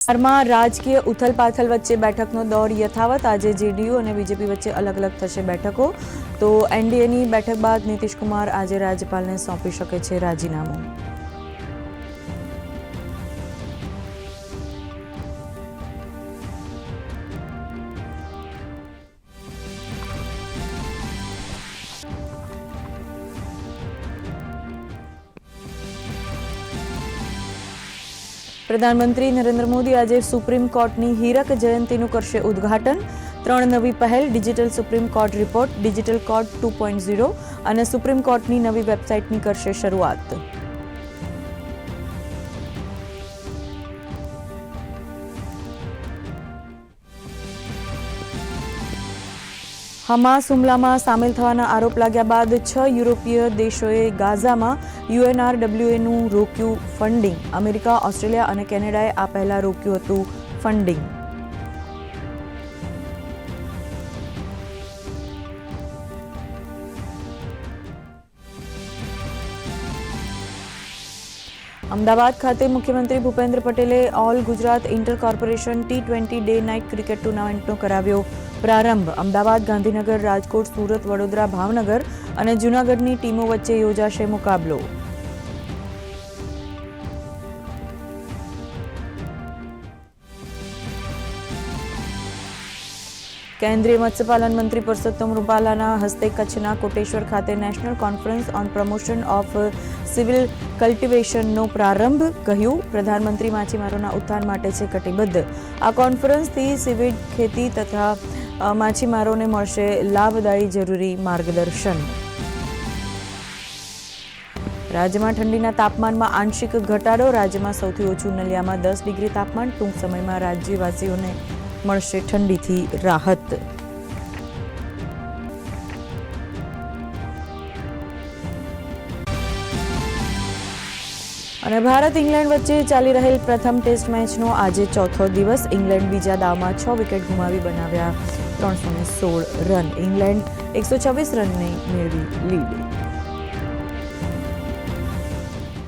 બિહારમાં રાજકીય ઉથલપાથલ વચ્ચે બેઠકનો દોર યથાવત. આજે જેડીયુ અને બીજેપી વચ્ચે અલગ અલગ થશે બેઠકો. તો એનડીએની બેઠક બાદ નીતિશકુમાર આજે રાજ્યપાલને સોંપી શકે છે રાજીનામું. પ્રધાનમંત્રી નરેન્દ્ર મોદી આજે સુપ્રીમ કોર્ટની હીરક જયંતીનું કરશે ઉદ્ઘાટન. ત્રણ નવી પહેલ, digital supreme court report, digital court two અને સુપ્રીમ કોર્ટની નવી વેબસાઇટની કરશે શરૂઆત. હમાસ હુમલામાં સામેલ થવાના આરોપ લાગ્યા બાદ છ યુરોપીય દેશોએ ગાઝામાં યુએનઆરડબ્લ્યુએનું રોક્યું ફંડિંગ. અમેરિકા, ઓસ્ટ્રેલિયા અને કેનેડાએ આ પહેલા રોક્યું હતું ફંડિંગ. અમદાવાદ ખાતે મુખ્યમંત્રી ભૂપેન્દ્ર પટેલે all Gujarat inter corporation T twenty day night cricket ટુર્નામેન્ટનો કરાવ્યો. પ્રારંભ અમદાવાદ ગાંધીનગર રાજકોટ સુરત વડોદરા ભાવનગર અને જૂનાગઢની ટીમો વચ્ચે યોજાશે મુકાબલો. કેન્દ્રીય મત્સ્યપાલન મંત્રી પરસોત્તમ રૂપાલાના હસ્તે કચ્છના કોટેશ્વર ખાતે national conference on promotion of civil કલ્ટિવેશનનો પ્રારંભ કહ્યું. પ્રધાનમંત્રી માછીમારોના ઉત્થાન માટે છે કટિબદ્ધ. આ કોન્ફરન્સથી સિવિલ ખેતી તથા માછીમારોને મળશે લાભદાયી જરૂરી માર્ગદર્શન. રાજ્યમાં ઠંડીના તાપમાનમાં આંશિક ઘટાડો, રાજ્યમાં સૌથી ઓછું નલિયામાં દસ ડિગ્રી તાપમાન ટૂંક સમયમાં રાજ્યવાસીઓને મળશે ઠંડીથી રાહત. અને ભારત ઇંગ્લેન્ડ વચ્ચે ચાલી રહેલ પ્રથમ ટેસ્ટ મેચનો આજે ચોથો દિવસ ઇંગ્લેન્ડ બીજા દાવમાં છ વિકેટ ગુમાવી બનાવ્યા ત્રણસો સોળ રન. ઇંગ્લેન્ડ એકસો છવ્વીસ રનને મેળવી લીડ.